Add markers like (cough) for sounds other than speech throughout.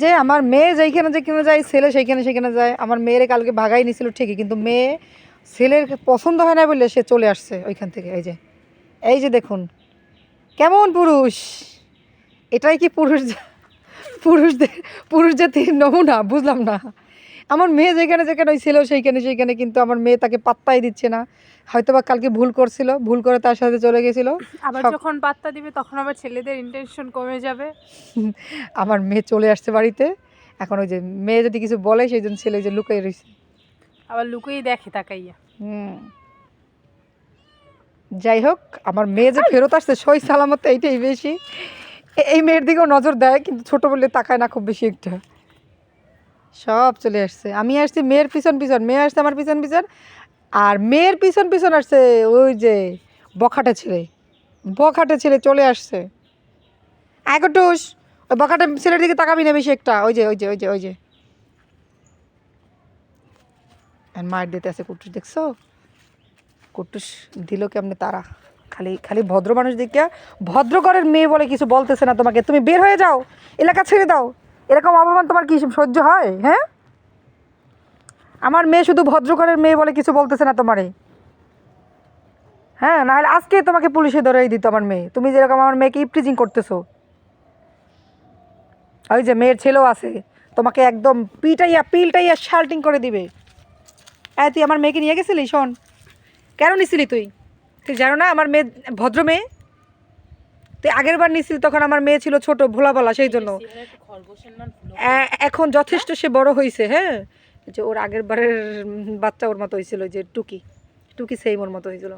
যে আমার মেয়ে যেইখানে যেখানে যায়, ছেলে সেইখানে সেখানে যায়। আমার মেয়ের কালকে ভাগাই নিছিল ঠিকই, কিন্তু মেয়ে ছেলের পছন্দ হয় না বলে সে চলে আসছে ওইখান থেকে, এই যে। এই যে দেখুন, কেমন পুরুষ! এটাই কি পুরুষ পুরুষদের পুরুষ জাতির নমুনা, বুঝলাম না। আমার মেয়ে যেখানে যেখানে ওই ছিল সেইখানে সেইখানে কিন্তু আমার মেয়ে তাকে পাত্তাই দিচ্ছে না। হয়তো বা কালকে ভুল করছিল ভুল করে তার সাথে চলে গেছিল। আবার যখন পাত্তা দিবে তখন আবার ছেলেদের ইন্টেনশন কমে যাবে। (laughs) আমার মেয়ে চলে আসছে বাড়িতে। এখন ওই যে মেয়ে যদি কিছু বলে সেই জন্য ছেলে যে লুকিয়ে রয়েছে আবার লুকিয়ে দেখে তাকাইয়া। হুম। যাই হোক আমার মেয়ে যে ফেরত আসছে সই সালামত এইটাই বেশি। এই মেয়ের দিকেও নজর দেয় কিন্তু ছোট বলে তাকায় না খুব বেশি একটা। সব চলে আসছে। আমি আসছি মেয়ের পিছন পিছন, মেয়ে আসছে আমার পিছন পিছন, আর মেয়ের পিছন পিছন আসছে ওই যে বখাটে ছেলে। বখাটে ছেলে চলে আসছে। আগটুস ওই বখাটে ছেলের দিকে তাকাবি না বেশি একটা। ওই যে ওই যে ওই যে ওই যে। মায়ের দিতে আছে কুটুস, দেখছ? কুটুস দিল কেমনে তারা? খালি খালি ভদ্র মানুষ দেখে ভদ্র ঘরের মেয়ে বলে কিছু বলতেছে না তোমাকে। তুমি বের হয়ে যাও, এলাকা ছেড়ে দাও। এরকম অপমান তোমার কি সহ্য হয় হ্যাঁ? আমার মেয়ে শুধু ভদ্র ঘরের মেয়ে বলে কিছু বলতেছে না তোমারে। হ্যাঁ নাহলে আজকে তোমাকে পুলিশে ধরেই দিত আমার মেয়ে। তুমি যেরকম আমার মেয়েকে ইপটিজিং করতেছো। ওই যে মেয়ের ছেলেও আছে, তোমাকে একদম পিটাইয়া, পিলটাইয়া শাল্টিং করে দিবে। হ্যাঁ তুই আমার মেয়েকে নিয়ে গেছিলি, শোন। কেন নিছিলি তুই? তুই জানো না, আমার মেয়ে ভদ্র মেয়ে। তুই আগের বার নিছিলি তখন আমার মেয়ে ছিল ছোট ভোলা বলা সেই জন্য। এখন যথেষ্ট সে বড় হয়েছে হ্যাঁ? যে ওর আগের বারের বাচ্চা ওর মতো হয়েছিল যে টুকি। টুকি সেই ওর মতো হয়েছিল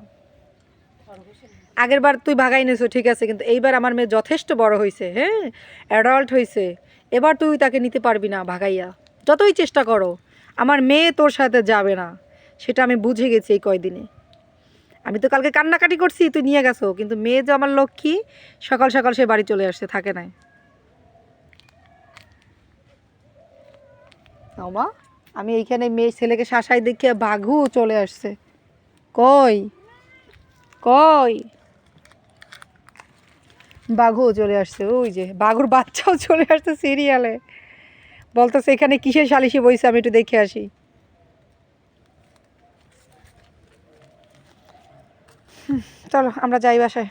আগের বার তুই ভাগাই নিয়েছো ঠিক আছে কিন্তু এইবার আমার মেয়ে যথেষ্ট বড় হয়েছে হ্যাঁ? অ্যাডাল্ট হয়েছে এবার তুই তাকে নিতে পারবি না ভাগাইয়া। যতই চেষ্টা করো আমার মেয়ে তোর সাথে যাবে না সেটা আমি বুঝে গেছি এই কয়দিনে। আমি তো কালকে কান্নাকাটি করছি, তুই নিয়ে গেছো। কিন্তু মেয়ে যে আমার লক্ষ্মী, সকাল সকাল সে বাড়ি চলে আসছে, থাকে নাই। মা আমি এইখানে মেয়ে ছেলেকে শাসাই দেখে বাঘু চলে আসছে। কই? কই? বাঘুও চলে আসছে, ওই যে, বাঘুর বাচ্চাও চলে আসছে সিরিয়ালে। বলতেছে, এখানে কিসের সালিশি বইছে? আমি একটু দেখে আসি। চলো আমরা যাই বাসায়।